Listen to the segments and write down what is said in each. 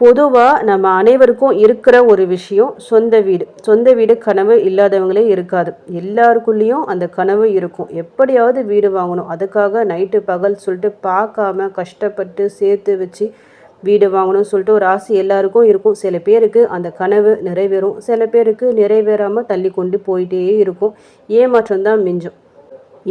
பொதுவாக நம்ம அனைவருக்கும் இருக்கிற ஒரு விஷயம் சொந்த வீடு. சொந்த வீடு கனவு இல்லாதவங்களே இருக்காது. எல்லாருக்குள்ளேயும் அந்த கனவு இருக்கும். எப்படியாவது வீடு வாங்கணும். அதுக்காக நைட்டு பகல் சொல்லிட்டு பார்க்காம கஷ்டப்பட்டு சேர்த்து வச்சு வீடு வாங்கணும்னு சொல்லிட்டு ஒரு ஆசை எல்லாருக்கும் இருக்கும். சில பேருக்கு அந்த கனவு நிறைவேறும். சில பேருக்கு நிறைவேறாமல் தள்ளி கொண்டு போயிட்டே இருக்கும். ஏமாற்றம் தான் மிஞ்சும்.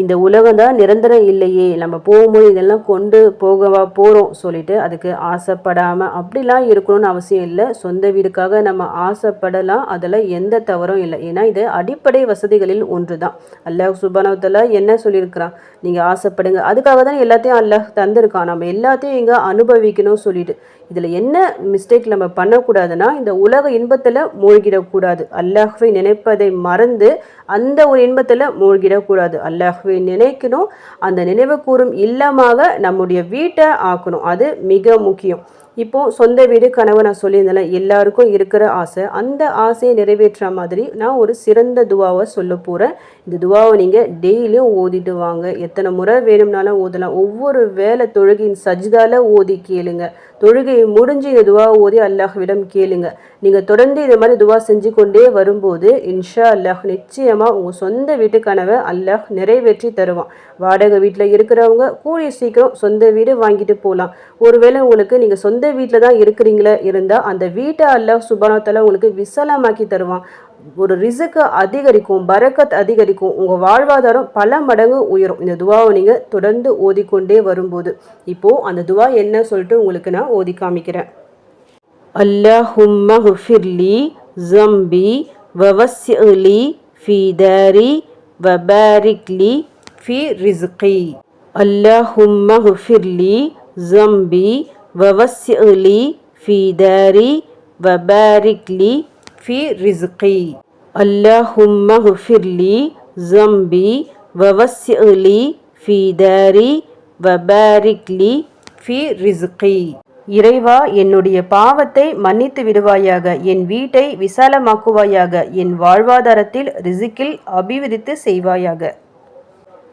இந்த உலகம் தான் நிரந்தரம் இல்லையே. நம்ம போகும்போது இதெல்லாம் கொண்டு போகவா போகிறோம் சொல்லிட்டு அதுக்கு ஆசைப்படாமல் அப்படிலாம் இருக்கணும்னு அவசியம் இல்லை. சொந்த வீடுக்காக நம்ம ஆசைப்படலாம். அதில் எந்த தவறும் இல்லை. ஏன்னா இது அடிப்படை வசதிகளில் ஒன்று தான். அல்லாஹ் சுபானவத்தில் என்ன சொல்லியிருக்கிறான்? நீங்கள் ஆசைப்படுங்க. அதுக்காக தான் எல்லாத்தையும் அல்லாஹ் தந்திருக்கான். நம்ம எல்லாத்தையும் இங்கே அனுபவிக்கணும் சொல்லிட்டு. இதில் என்ன மிஸ்டேக் நம்ம பண்ணக்கூடாதுன்னா இந்த உலக இன்பத்தில் மூழ்கிடக்கூடாது. அல்லாஹ்வை நினைப்பதை மறந்து அந்த ஒரு இன்பத்தில் மூழ்கிடக்கூடாது. அல்லாஹ்வை நினைக்கணும் அந்த நினைவு கூறும் இல்லமாக நம்முடைய வீட்டை ஆக்கணும். அது மிக முக்கியம். இப்போது சொந்த வீடு கனவு நான் சொல்லியிருந்தேன் எல்லாருக்கும் இருக்கிற ஆசை. அந்த ஆசையை நிறைவேற்ற மாதிரி நான் ஒரு சிறந்த துவாவை சொல்ல போகிறேன் இந்த துவாவை நீங்கள் டெய்லியும் ஓதிட்டு வாங்க. எத்தனை முறை வேணும்னாலும் ஓதலாம். ஒவ்வொரு வேலை தொழுகையின் சஜிதால ஓதி கேளுங்க. தொழுகை முடிஞ்சு இந்த துவாவை ஓதி அல்லாஹ்விடம் கேளுங்க. நீங்கள் தொடர்ந்து இது மாதிரி துவா செஞ்சு கொண்டே வரும்போது இன்ஷா அல்லாஹ் நிச்சயமாக உங்கள் சொந்த வீட்டு கனவை அல்லாஹ் நிறைவேற்றி தருவான். வாடகை வீட்டில் இருக்கிறவங்க கூடிய சீக்கிரம் சொந்த வீடு வாங்கிட்டு போகலாம் ஒருவேளை உங்களுக்கு நீங்கள் சொந்த வீட்டில் தான் இருக்கிறீங்களா இருந்தால் அந்த வீட்டை அல்லாஹ் சுபானத்தால் உங்களுக்கு விசலமாக்கி தருவான். ஒரு ரிசுக்கு அதிகரிக்கும் பரக்கத் அதிகரிக்கும் உங்கள் வாழ்வாதாரம் பல மடங்கு உயரும். இந்த துவாவை நீங்கள் தொடர்ந்து ஓதிக்கொண்டே வரும்போது. இப்போது அந்த துவா என்ன சொல்லிட்டு உங்களுக்கு நான் ஓதி காமிக்கிறேன். அல்லாஹும்ம ஹுஃபிர்லி ஜம்பி வவஸ்யலி ஃபி தாரி வபாரிக்லி ஃபி ரிஸ்கி. அல்லாஹும்ம ஹுஃபிர்லி ஜம்பி வவஸ்யலி ஃபி தாரி வபாரிக்லி في رزقي اللهم اغفر لي ذنبي ووسع لي في داري وبارك لي في رزقي இறைவா என்னுடைய பாவத்தை மன்னித்து விடுவாயாக என் வீட்டை விசாலமாக்குவாயாக என் வாழ்வாதாரத்தில் ரிசிக்கில் அபிவிருத்தி செய்வாயாக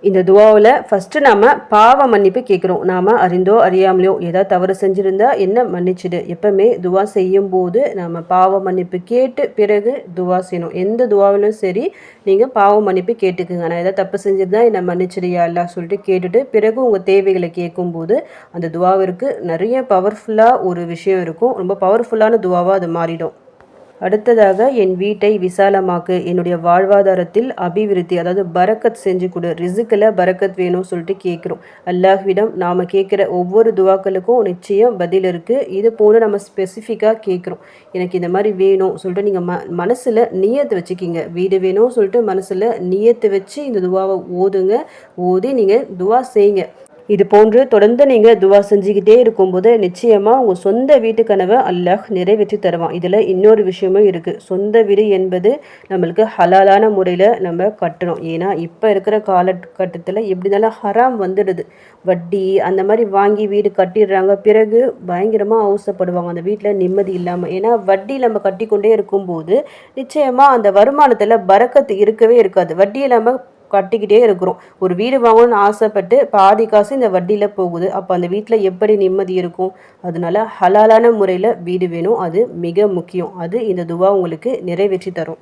இந்த துவாவில் ஃபஸ்ட்டு நாம் பாவ மன்னிப்பு கேட்குறோம். நாம் அறிந்தோ அறியாமலையோ ஏதாவது தவறு செஞ்சுருந்தா என்ன மன்னிச்சிடு? எப்பவுமே துவா செய்யும் போது நாம் பாவ மன்னிப்பு கேட்டு பிறகு துவா செய்யணும். எந்த துவாவிலும் சரி நீங்கள் பாவ மன்னிப்பு கேட்டுக்குங்க. நான் ஏதாவது தப்பு செஞ்சுருந்தா என்னை மன்னிச்சிடுயா எல்லாம் சொல்லிட்டு கேட்டுட்டு பிறகு உங்கள் தேவைகளை கேட்கும்போது அந்த துவாவிற்கு நிறைய பவர்ஃபுல்லாக ஒரு விஷயம் இருக்கும். ரொம்ப பவர்ஃபுல்லான துவாவாக அது மாறிடும். அடுத்ததாக என் வீட்டை விசாலமாக்கு. என்னுடைய வாழ்வாதாரத்தில் அபிவிருத்தி அதாவது பரக்கத் செஞ்சு கொடு. ரிசுக்கில் பரக்கத் வேணும் சொல்லிட்டு கேட்குறோம். அல்லாஹ்விடம் நாம் கேட்குற ஒவ்வொரு துவாக்களுக்கும் நிச்சயம் பதில் இருக்குது இது போல நம்ம ஸ்பெசிஃபிக்காக கேட்குறோம். எனக்கு இந்த மாதிரி வேணும் சொல்லிட்டு நீங்கள் ம மனசில் நியத்தை வச்சுக்கிங்க. வீடு வேணும் சொல்லிட்டு மனசில் நியத்தை வச்சு இந்த துவாவை ஓதுங்க. ஓதி நீங்கள் துவா செய்யுங்க. இது போன்று தொடர்ந்து நீங்கள் துவா செஞ்சுக்கிட்டே இருக்கும்போது நிச்சயமாக உங்கள் சொந்த வீட்டு கனவை அல்லாஹ் நிறைவேற்றி தருவான். இதில் இன்னொரு விஷயமும் இருக்குது சொந்த வீடு என்பது நம்மளுக்கு ஹலாலான முறையில் நம்ம கட்டணும். ஏன்னா இப்போ இருக்கிற காலகட்டத்தில் எப்படி இருந்தாலும் ஹராம் வந்துடுது. வட்டி அந்த மாதிரி வாங்கி வீடு கட்டிடுறாங்க. பிறகு பயங்கரமாக அவசப்படுவாங்க அந்த வீட்டில் நிம்மதி இல்லாமல் ஏன்னா வட்டி நம்ம கட்டி கொண்டே இருக்கும்போது நிச்சயமாக அந்த வருமானத்தில் பறக்கத்து இருக்கவே இருக்காது. வட்டி இல்லாமல் கட்டிக்கிட்டே இருக்கிறோம். ஒரு வீடு வாங்கணும்னு ஆசைப்பட்டு பாதி காசு இந்த வட்டியில் போகுது. அப்போ அந்த வீட்டில் எப்படி நிம்மதி இருக்கும்? அதனால ஹலாலான முறையில் வீடு வேணும். அது மிக முக்கியம். அது இந்த துவா உங்களுக்கு நிறைவேற்றி தரும்.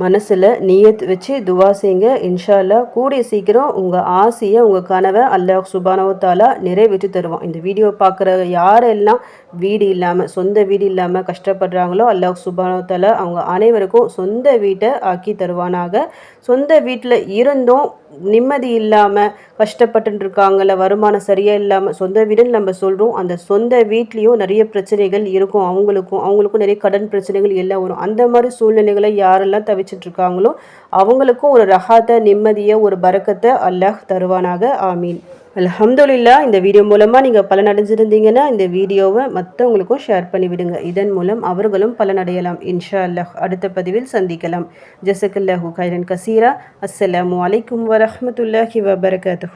மனசில் நீயத் வச்சு துவா செய்யுங்க. இன்ஷால்லா கூடிய சீக்கிரம் உங்கள் ஆசையை உங்கள் கனவை அல்லாஹ் சுபானவத்தாலா நிறைவேற்றி தருவான். இந்த வீடியோ பார்க்குற யாரெல்லாம் வீடு இல்லாமல் சொந்த வீடு இல்லாமல் கஷ்டப்படுறாங்களோ அல்லாஹ் சுபானவத்தாலா அவங்க அனைவருக்கும் சொந்த வீட்டை ஆக்கி தருவானாக. சொந்த வீட்டில் இருந்தும் நிம்மதி இல்லாமல் கஷ்டப்பட்டு இருக்காங்கல்ல வருமானம் சரியாக இல்லாமல் சொந்த வீடுன்னு நம்ம சொல்கிறோம் அந்த சொந்த வீட்லேயும் நிறைய பிரச்சனைகள் இருக்கும். அவங்களுக்கும் அவங்களுக்கும் நிறைய கடன் பிரச்சனைகள் எல்லாம் வரும். அந்த மாதிரி சூழ்நிலைகளை யாரெல்லாம் தவிச்சிட்ருக்காங்களோ அவங்களுக்கும் ஒரு ரகாத்த நிம்மதியை ஒரு பறக்கத்தை அல்லாஹ் தருவானாக. ஆமீன். அலமதுல்லா இந்த வீடியோ மூலமாக நீங்கள் பலனடைஞ்சிருந்தீங்கன்னா இந்த வீடியோவை மற்றவங்களுக்கும் ஷேர் பண்ணிவிடுங்க. இதன் மூலம் அவர்களும் பலனடையலாம். இன்ஷா அல்லாஹ் அடுத்த பதிவில் சந்திக்கலாம். ஜசக்கல்லாஹூ கைரன் கசீரா. அஸ்ஸலாம் வலைக்கம் வரமத்துல்லாஹி வபரகாத்து